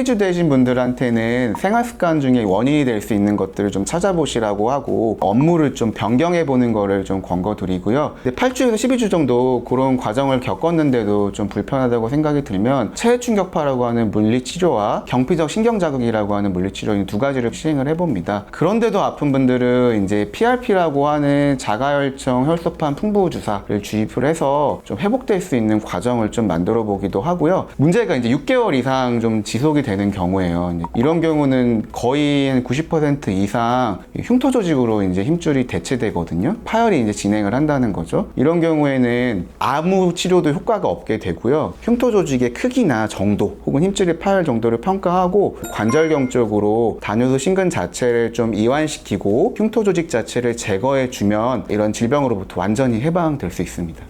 분리치료되신 분들한테는 생활 습관 중에 원인이 될 수 있는 것들을 좀 찾아보시라고 하고 업무를 좀 변경해 보는 거를 좀 권고드리고요. 근데 8주에서 12주 정도 그런 과정을 겪었는데도 좀 불편하다고 생각이 들면 체해 충격파라고 하는 물리 치료와 경피적 신경 자극이라고 하는 물리 치료 이두 가지를 시행을 해 봅니다. 그런데도 아픈 분들은 이제 PRP라고 하는 자가혈청 혈소판 풍부 주사를 주입을 해서 좀 회복될 수 있는 과정을 좀 만들어 보기도 하고요. 문제가 이제 6개월 이상 좀 지속이 되는 경우에요. 이런 경우는 거의 한90% 이상 흉터 조직으로 이제 힘줄이 대체되거든요. 파열이 이제 진행을 한다는 거죠. 이런 경우에는 아무 치료도 효과가 없게 되고요. 흉터 조직의 크기나 정도 혹은 힘줄의 파열 정도를 평가하고 관절경 쪽으로 단요소 신근 자체를 좀 이완시키고 흉터 조직 자체를 제거해 주면 이런 질병으로부터 완전히 해방될 수 있습니다.